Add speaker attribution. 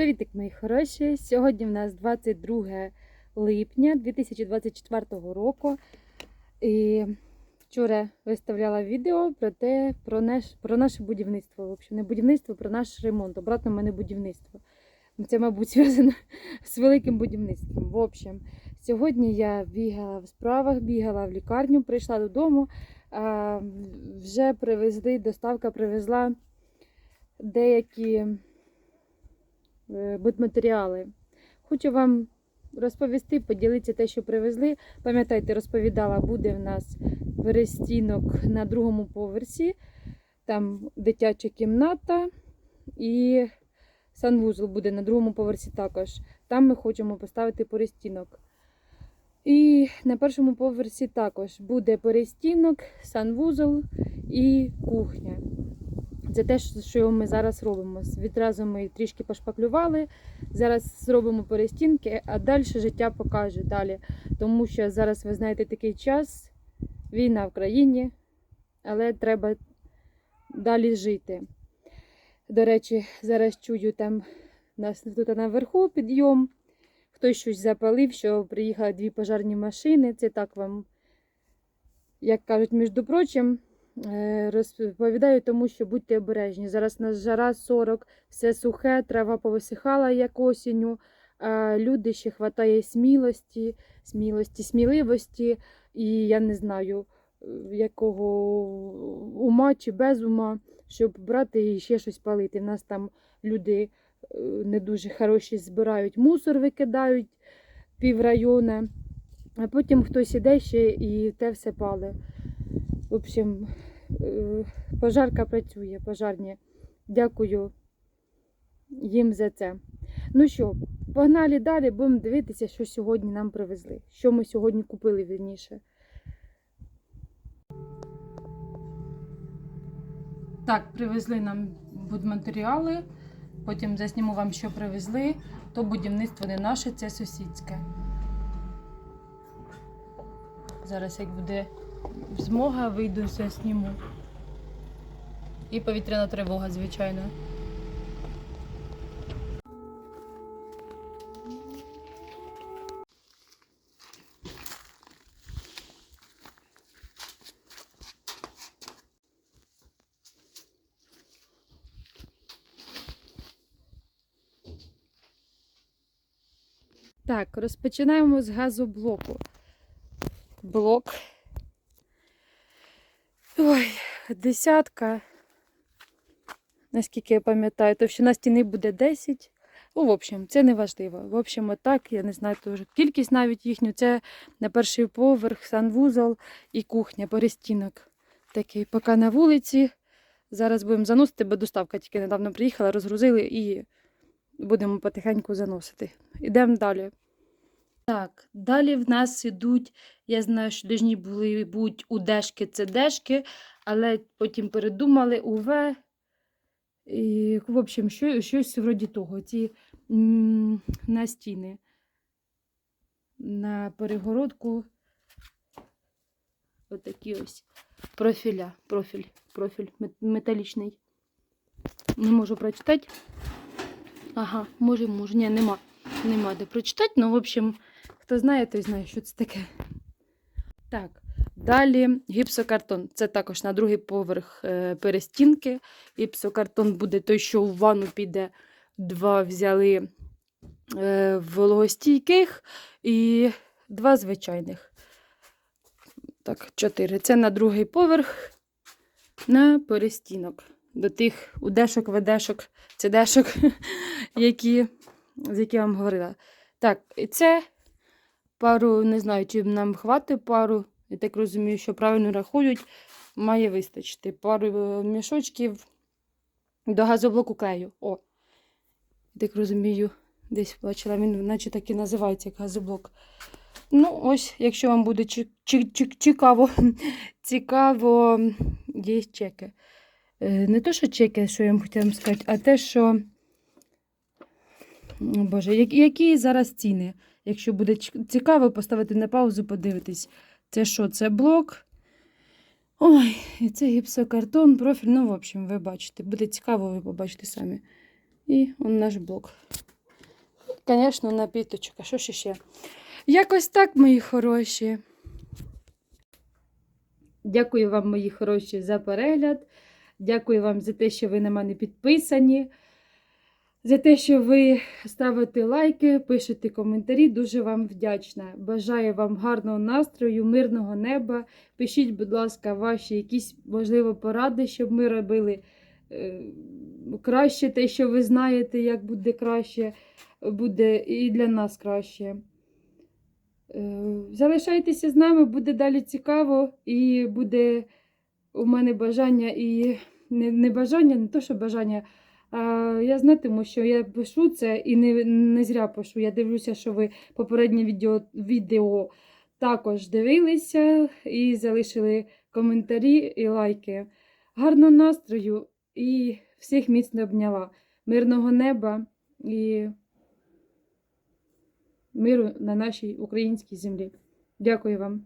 Speaker 1: Привітик, мої хороші! Сьогодні в нас 22 липня 2024 року. І вчора виставляла відео про те, про, наш, про наше будівництво. В не будівництво, про наш ремонт. Обратно в мене будівництво. Це, мабуть, зв'язано з великим будівництвом. В общем, сьогодні я бігала в справах, бігала в лікарню, прийшла додому. А, вже привезли, доставка привезла деякі будматеріали. Хочу вам розповісти, поділитися те, що привезли. Пам'ятаєте, розповідала, буде в нас перестінок на другому поверсі, там дитяча кімната і санвузол буде на другому поверсі також. Там ми хочемо поставити перестінок. І на першому поверсі також буде перестінок, санвузол і кухня. Це те, що ми зараз робимо. Відразу ми трішки пошпаклювали. Зараз зробимо перестінки, а далі життя покаже далі. Тому що зараз, ви знаєте, такий час, війна в країні, але треба далі жити. До речі, зараз чую там у нас тут наверху підйом. Хтось щось запалив, що приїхали дві пожарні машини. Це так вам, як кажуть, між прочим. Е, Розповідаю, тому що будьте обережні. Зараз на жара 40, все сухе, трава повисихала як осінню. Люди ще хватає смілості, смілості, сміливості, і я не знаю, е, якого ума чи без ума, щоб брати і ще щось палити. У нас там люди е, не дуже хороші збирають мусор, викидають піврайона, а потім хтось іде ще і те все пале. В общем, е, пожарка працює, пожарні. Дякую їм за це. Ну що, погнали далі, будемо дивитися, що сьогодні нам привезли. Що ми сьогодні купили вірніше. Так, привезли нам будматеріали. Потім засніму вам, що привезли. То будівництво не наше, це сусідське. Зараз, як буде змога, вийду все зніму. І повітряна тривога, звичайно. Так, розпочинаємо з газоблоку. Блок. Ой, десятка. Наскільки я пам'ятаю, товщина стіни буде 10. Ну, в общем, це не важливо. В общем, отак, я не знаю, теж кількість навіть їхню. Це на перший поверх, санвузол і кухня, перестінок. Такий, поки на вулиці. Зараз будемо заносити, бо доставка тільки недавно приїхала, розгрузили і будемо потихеньку заносити. Ідемо далі. Так, далі в нас ідуть, я знаю, що должні були бути удешки, це дешки, але потім передумали УВ. І, в общем, що, щось вроді того. Ці на стіни, на перегородку. Отакі ось профіля, профіль, профіль металічний. Не можу прочитати. Ага, може, може. Ні, нема. Нема де прочитати. Ну, в общем, хто знає, той знає, що це таке. Так, далі гіпсокартон. Це також на другий поверх е, перестінки. Гіпсокартон буде той, що в ванну піде. Два взяли е, вологостійких і два звичайних. Так, чотири. Це на другий поверх на перестінок. До тих удешок, ведешок, цедешок, які, з які я вам говорила. Так, і це пару, не знаю, чи нам хватить пару. Я так розумію, що правильно рахують, має вистачити. Пару е, мішочків до газоблоку клею. О, я так розумію, десь бачила, він наче так і називається, як газоблок. Ну, ось, якщо вам буде цікаво, цікаво, є чеки. Е, Не то, що чеки, що я вам хотіла сказати, а те, що. Боже, які зараз ціни? Якщо буде цікаво, поставити на паузу, подивитись. Це що? Це блок. Ой, і це гіпсокартон, профіль. Ну, в общем, ви бачите. Буде цікаво, ви побачите самі. І он наш блок. звісно, напіточок. А що ж ще? Якось так, мої хороші. Дякую вам, мої хороші, за перегляд. Дякую вам за те, що ви на мене підписані. За те, що ви ставите лайки, пишете коментарі, дуже вам вдячна. Бажаю вам гарного настрою, мирного неба. Пишіть, будь ласка, ваші якісь, можливо, поради, щоб ми робили е, краще те, що ви знаєте, як буде краще, буде і для нас краще. Е, Залишайтеся з нами, буде далі цікаво, і буде у мене бажання і не, не бажання, не то, що бажання. Я знатиму, що я пишу це і не не зря пишу. Я дивлюся, що ви попереднє відео відео також дивилися і залишили коментарі і лайки. Гарного настрою і всіх міцно обняла. Мирного неба і миру на нашій українській землі. Дякую вам.